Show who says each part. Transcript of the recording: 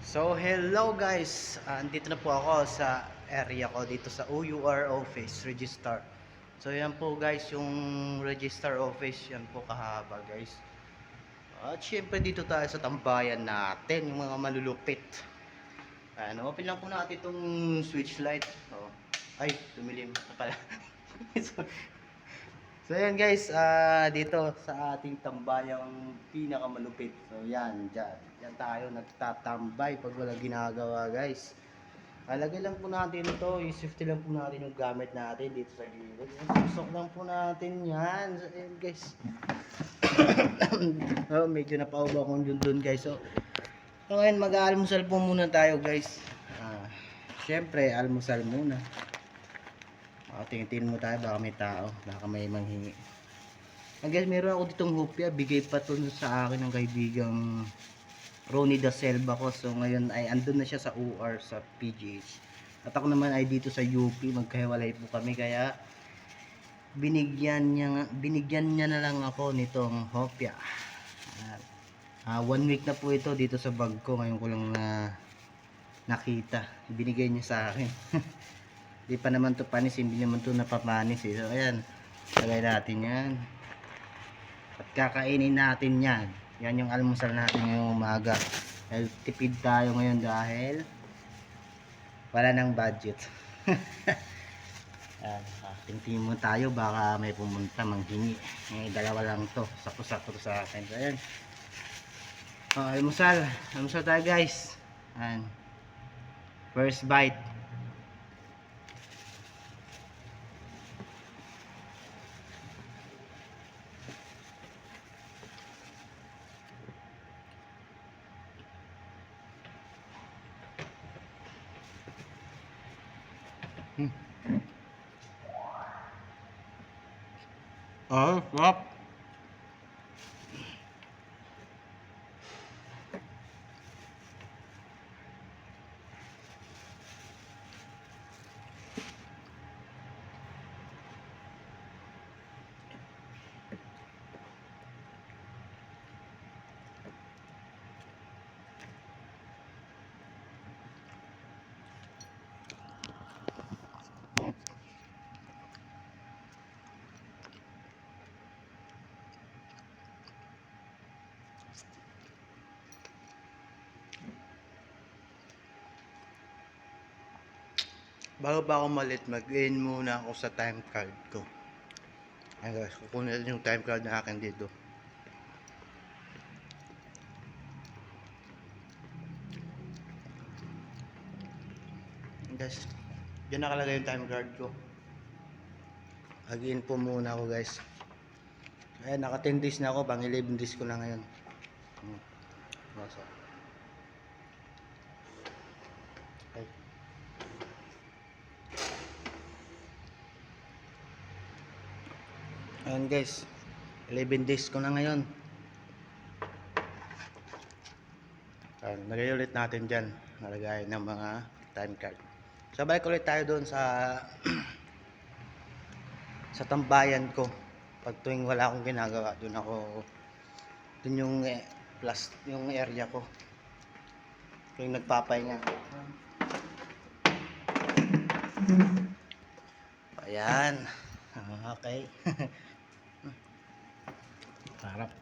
Speaker 1: So, hello guys! Ah, andito na po ako sa area ko dito sa OUR office, register. So, yan po guys, yung register office, yan po kahaba guys. At syempre dito tayo sa tambayan natin, yung mga malulupit. Ano, open lang po natin itong switch light. Oh. Ay, tumilim pala. so, so, yan guys, ah, dito sa ating tambayang pinakamalupit. So, yan, dyan. Yan tayo nagtatambay pag wala ginagawa guys. Alagay lang po natin ito, yung safety lang po natin yung gamit natin dito sa gilid. Susok lang po natin yan. So, yan guys. oh, medyo napauba ko dun dun guys. So, so ngayon mag-aalmusal po muna tayo guys. Ah, Siyempre, almusal muna. O, tingin mo tayo, baka may tao, baka may manghingi. Ang guys, meron ako ditong hopya, bigay pa to sa akin ng kaibigang Ronnie da Selva ko. So ngayon ay andun na siya sa UR sa PGH. At ako naman ay dito sa UP, magkahiwalay po kami kaya binigyan niya binigyan niya na lang ako nitong hopya. At, ah, one week na po ito dito sa bag ko ngayon ko lang na nakita. Binigay niya sa akin. Hindi pa naman to panis, hindi naman to napapanis eh. So ayan, lagay natin yan. At kakainin natin yan. Yan yung almusal natin ngayong umaga. Dahil tipid tayo ngayon dahil wala nang budget. Yan, ah, tingtingin mo tayo baka may pumunta manghingi. Eh, dalawa lang to. Sakto-sakto to sa akin. So, ayan. Oh, almusal. Almusal tayo guys. Ayan. First bite. Oh, sarap. Bago pa ako malit, mag-in muna ako sa time card ko. Ayan guys, kukunin natin yung time card na akin dito. Guys, dyan nakalagay yung time card ko. Mag-in po muna ako guys. Ayan, naka 10 days na ako, pang 11 days ko na ngayon. Hmm. So, ay. Ayan guys, 11 days ko na ngayon. Ayan, lagay ulit natin dyan. Nalagay ng mga time card. Sabay ko ulit tayo doon sa sa tambayan ko. Pag tuwing wala akong ginagawa, doon ako doon yung eh, plus yung area ko. Tuwing nagpapahinga. Ayan. Okay. Harap.